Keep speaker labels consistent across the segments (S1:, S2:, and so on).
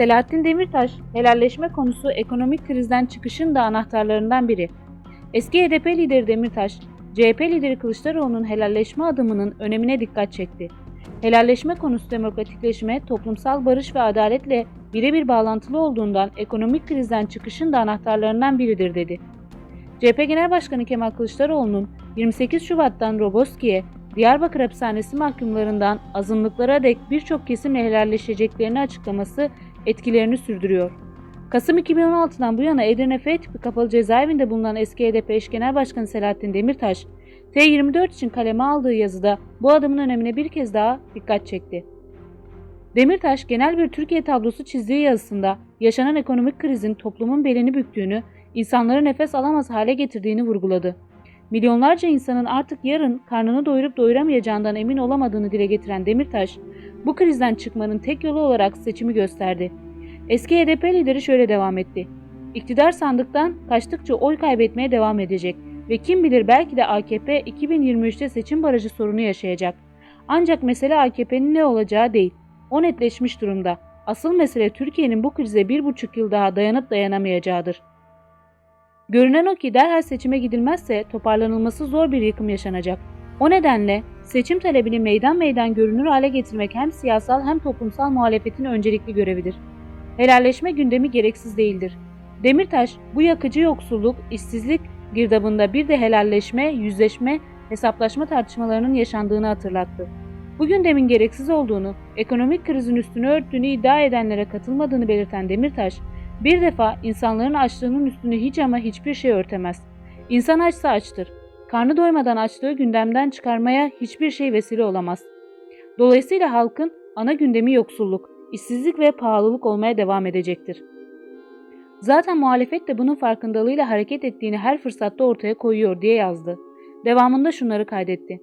S1: Selahattin Demirtaş, helalleşme konusu ekonomik krizden çıkışın da anahtarlarından biri. Eski HDP lideri Demirtaş, CHP lideri Kılıçdaroğlu'nun helalleşme adımının önemine dikkat çekti. Helalleşme konusu demokratikleşme, toplumsal barış ve adaletle birebir bağlantılı olduğundan ekonomik krizden çıkışın da anahtarlarından biridir dedi. CHP Genel Başkanı Kemal Kılıçdaroğlu'nun 28 Şubat'tan Roboski'ye, Diyarbakır hapishanesi mahkumlarından azınlıklara dek birçok kesimle helalleşeceklerini açıklaması etkilerini sürdürüyor. Kasım 2016'dan bu yana Edirne F tipi kapalı cezaevinde bulunan eski HDP eş genel başkanı Selahattin Demirtaş, T24 için kaleme aldığı yazıda bu adımın önemine bir kez daha dikkat çekti. Demirtaş genel bir Türkiye tablosu çizdiği yazısında yaşanan ekonomik krizin toplumun belini büktüğünü, insanları nefes alamaz hale getirdiğini vurguladı. Milyonlarca insanın artık yarın karnını doyurup doyuramayacağından emin olamadığını dile getiren Demirtaş, bu krizden çıkmanın tek yolu olarak seçimi gösterdi. Eski HDP lideri şöyle devam etti. İktidar sandıktan kaçtıkça oy kaybetmeye devam edecek ve kim bilir belki de AKP 2023'te seçim barajı sorunu yaşayacak. Ancak mesele AKP'nin ne olacağı değil. O netleşmiş durumda. Asıl mesele Türkiye'nin bu krize bir buçuk yıl daha dayanıp dayanamayacağıdır. Görünen o ki derhal seçime gidilmezse toparlanılması zor bir yıkım yaşanacak. O nedenle seçim talebini meydan meydan görünür hale getirmek hem siyasal hem toplumsal muhalefetin öncelikli görevidir. Helalleşme gündemi gereksiz değildir. Demirtaş bu yakıcı yoksulluk, işsizlik girdabında bir de helalleşme, yüzleşme, hesaplaşma tartışmalarının yaşandığını hatırlattı. Bu gündemin gereksiz olduğunu, ekonomik krizin üstünü örttüğünü iddia edenlere katılmadığını belirten Demirtaş, bir defa insanların açlığının üstünü hiç ama hiçbir şey örtemez. İnsan açsa açtır. Karnı doymadan açlığı gündemden çıkarmaya hiçbir şey vesile olamaz. Dolayısıyla halkın ana gündemi yoksulluk, işsizlik ve pahalılık olmaya devam edecektir. Zaten muhalefet de bunun farkındalığıyla hareket ettiğini her fırsatta ortaya koyuyor diye yazdı. Devamında şunları kaydetti.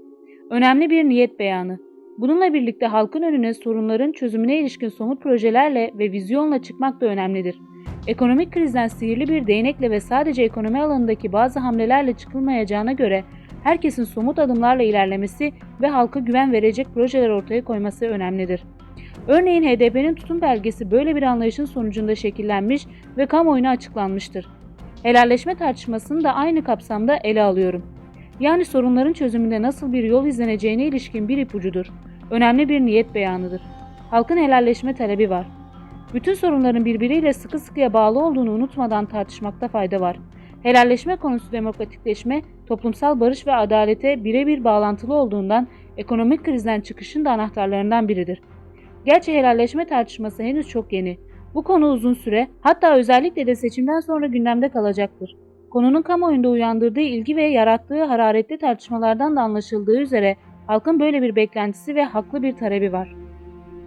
S1: Önemli bir niyet beyanı. Bununla birlikte halkın önüne sorunların çözümüne ilişkin somut projelerle ve vizyonla çıkmak da önemlidir. Ekonomik krizden sihirli bir değnekle ve sadece ekonomi alanındaki bazı hamlelerle çıkılmayacağına göre herkesin somut adımlarla ilerlemesi ve halka güven verecek projeler ortaya koyması önemlidir. Örneğin HDP'nin tutum belgesi böyle bir anlayışın sonucunda şekillenmiş ve kamuoyuna açıklanmıştır. Helalleşme tartışmasını da aynı kapsamda ele alıyorum. Yani sorunların çözümünde nasıl bir yol izleneceğine ilişkin bir ipucudur. Önemli bir niyet beyanıdır. Halkın helalleşme talebi var. Bütün sorunların birbiriyle sıkı sıkıya bağlı olduğunu unutmadan tartışmakta fayda var. Helalleşme konusu demokratikleşme, toplumsal barış ve adalete birebir bağlantılı olduğundan ekonomik krizden çıkışın da anahtarlarından biridir. Gerçi helalleşme tartışması henüz çok yeni. Bu konu uzun süre, hatta özellikle de seçimden sonra gündemde kalacaktır. Konunun kamuoyunda uyandırdığı ilgi ve yarattığı hararetli tartışmalardan da anlaşıldığı üzere halkın böyle bir beklentisi ve haklı bir talebi var.